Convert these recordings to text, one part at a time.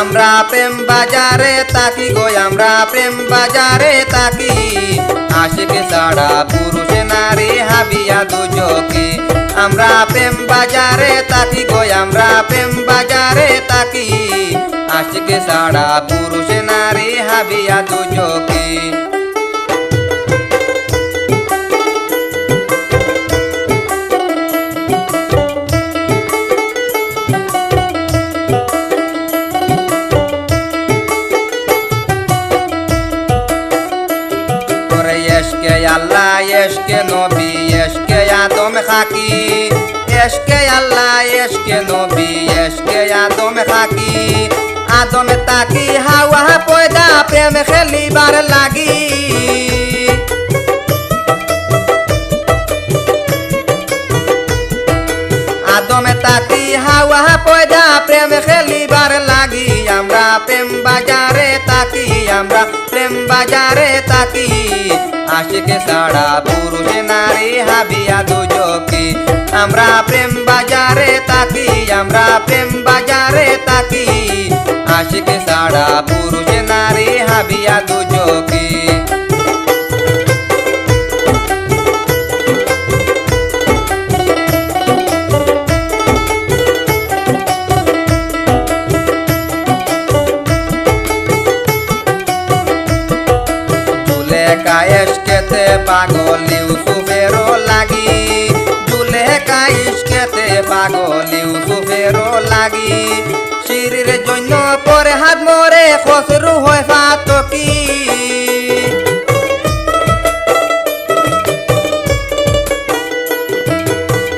আমরা প্রেম বাজারে তাকি গো আমরা প্রেম বাজারে তাকি আশিকে সাড়া পুরুষ নারী হাবিয়া দুজকে আমরা প্রেম বাজারে তাকি গো আমরা প্রেম বাজারে তাকি আশিকে সাড়া পুরুষ নারী হাবিয়া দুজকে আল্লাহ, এসকে নবী, এসকে আদম খাকি। এসকে আল্লাহ, এসকে নবী, এসকে আদম খাকি। আদম তাকি, হাওয়া পয়দা, প্রেম খেলিবার লাগি। আদমে তাকি, হাওয়া পয়দা, প্রেম খেলিবার লাগি। আমরা প্রেম বাজারে তাকি, আমরা প্রেম বাজারে তাকি। আশিকে সাড়া পুরুষ নারী হাবিয়া দুজকি আমরা প্রেম বাজারে তাকি আমরা প্রেম বাজারে তাকি আশিকে সাড়া পুরুষ নারী হাবিয়া দুজকি পাগল ইউসুফেরও লাগি। জুলেখা ইসকেতে পাগল ইউসুফেরও লাগি। শিরির জন্য পরে হাত মরে খসরু হয়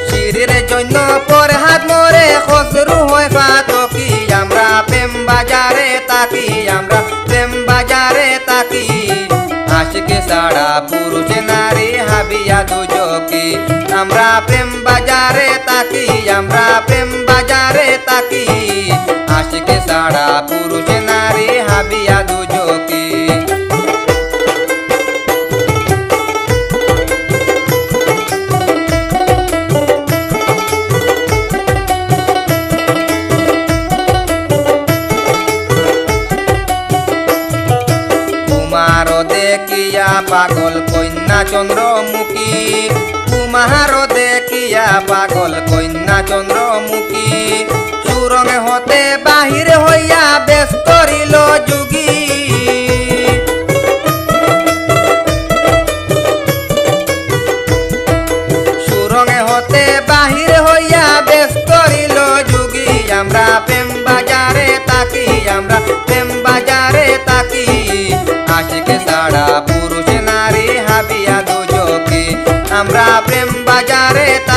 শিরির জন্য পরে হাত মরে খসরু হয় আমরা প্রেম বাজারে তাকি আমরা প্রেম বাজারে তাকি আশকে সাড়া পুরুষ নারী হাবিয়া দুজকি আমরা প্রেম বাজারে তাকি আমরা প্রেম বাজারে তাকি আশকে সাড়া পুরুষ নারী হাবিয়া দুজকি কুমার দেখিয়া পাগল কন্যা চন্দ্রমুখী পাগল কন্যা চন্দ্রমুখী। সুরঙে হতে বাহির হইয়া বেশ করিল যুগী। আমরা প্রেম বাজারে তাকি আমরা প্রেম বাজারে তাকি আশিকে সাড়া পুরুষ নারী, হাবিয়া দুজকি আমরা প্রেম বাজারে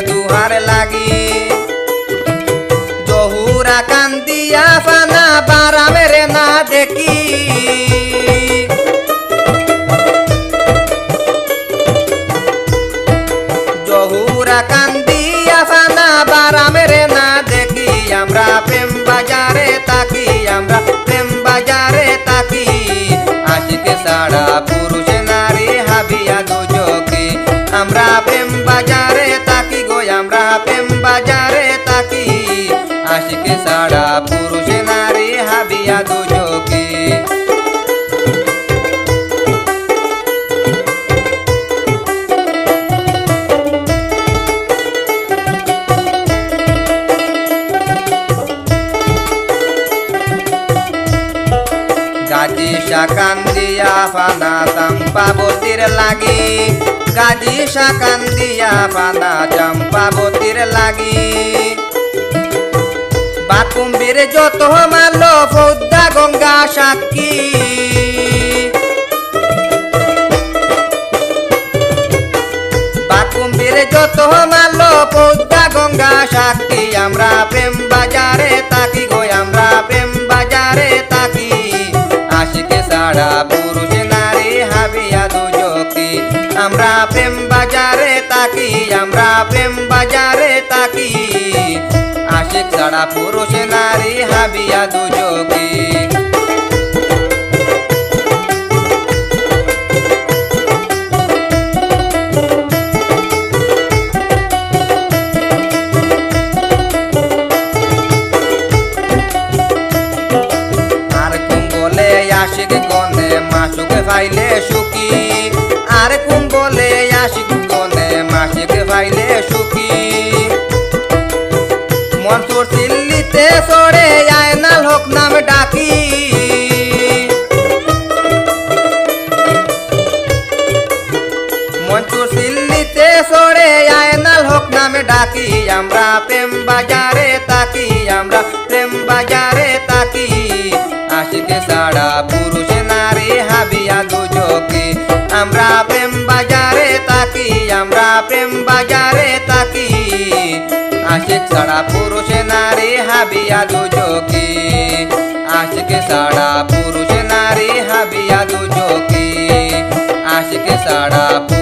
दुहार लागी। दोहरा कांदिया साना बारा मेरे ना देखी। जोहरा कांदिया साना बारा मेरे ना देखी। प्रेम बाजारे ताकी, हमरा प्रेम बाजारे ताकी। के साड़ा পুরুষ নারী হাবিয়া দুজকি গাজি শাকান্দিয়া ফানা চম্পাবতীর লাগি গাজি শাকান্দিয়া ফানা চম্পাবতীর লাগি বাকুম্বির যত মারল বৌদ্ধা গঙ্গা সাক্ষী। বাকুম্বির যত মারল বৌদ্ধা গঙ্গা সাক্ষী, আমরা প্রেম বাজারে তাকি গো, আমরা প্রেম বাজারে তাকি আশিকে সাড়া পুরুষ নারী হাবিয়া দু আমরা প্রেম দুযোগী আর কুম বলে আশিক গনে মাসুক ফাইলে সুখী। আর কুম বলে আশিক গনে মাসিক ফাইলে সুখী। সিল্লিতে মনসুর সিল্লিতে সরে আয়নাল হোক নামে ডাকি আমরা প্রেম বাজারে তাকি আমরা প্রেম বাজারে তাকি আশিকে সাড়া পুরুষ নারী হাবিয়া দুজকি আমরা প্রেম বাজারে তাকি আমরা প্রেম বাজারে তাকি আশিক সাড়া পুরুষ নারী হাবিয়া দুজকি আশিকে সাড়া পুরুষ নারী হাবিয়া দুজকি আশিকে সাড়া পুরুষ